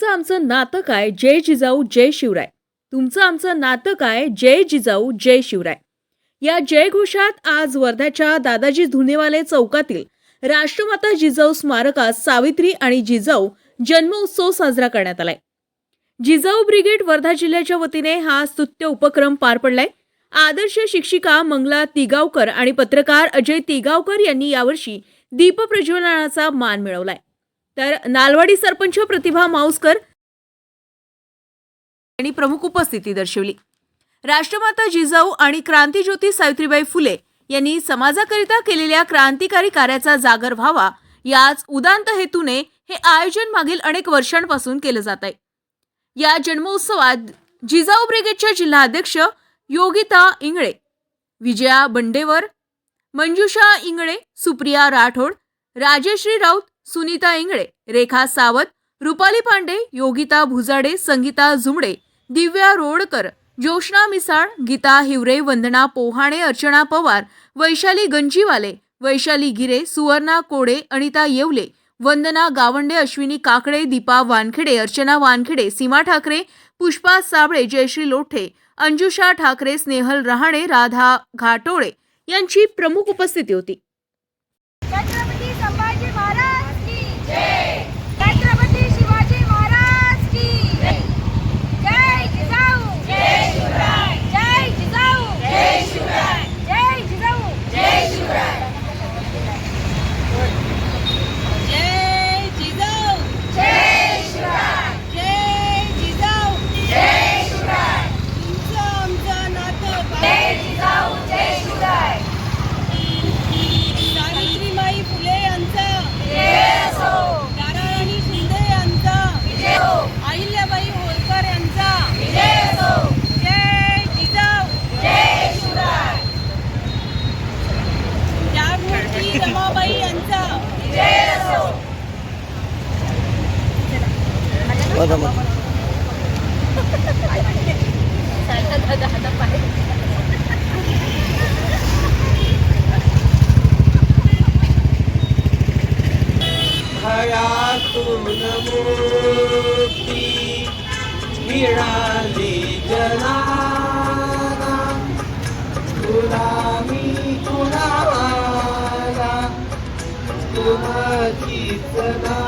तुमचं आमचं नातं काय? जय जिजाऊ जय शिवराय. तुमचं आमचं नातं काय? जय जिजाऊ जय शिवराय. या जयघोषात आज वर्ध्याच्या दादाजी धुनेवाले चौकातील राष्ट्रमाता जिजाऊ स्मारकात सावित्री आणि जिजाऊ जन्मोत्सव साजरा करण्यात आलाय. जिजाऊ ब्रिगेड वर्धा जिल्ह्याच्या वतीने हा स्तुत्य उपक्रम पार पडलाय. आदर्श शिक्षिका मंगला तिगावकर आणि पत्रकार अजय तिगावकर यांनी यावर्षी दीपप्रज्वलनाचा मान मिळवलाय. तर नालवाडी सरपंच प्रतिभा माऊसकर यांनी प्रमुख उपस्थिती दर्शवली. राष्ट्रमाता जिजाऊ आणि क्रांतीज्योती सावित्रीबाई फुले यांनी समाजाकरिता केलेल्या क्रांतिकारी कार्याचा जागर व्हावा याच उदांत हेतूने हे आयोजन मागील अनेक वर्षांपासून केलं जात आहे. या जन्मोत्सवात जिजाऊ ब्रिगेडच्या जिल्हाध्यक्ष योगिता इंगळे विजया बंडेवर मंजुषा इंगळे सुप्रिया राठोड राजश्री राऊत सुनीता इंगळे रेखा सावत रुपाली पांडे योगिता भुजाडे संगीता झुमडे दिव्या रोडकर ज्योष्णा मिसाळ गीता हिवरे वंदना पोहाणे अर्चना पवार वैशाली गंजीवाले वैशाली गिरे सुवर्णा कोडे अनिता येवले वंदना गावंडे अश्विनी काकडे दीपा वानखेडे अर्चना वानखेडे सीमा ठाकरे पुष्पा साबळे जयश्री लोठे अंजुषा ठाकरे स्नेहल रहाणे राधा घाटोळे यांची प्रमुख उपस्थिती होती. बघा मग मिळाली जना तुला मी कुणाला तुला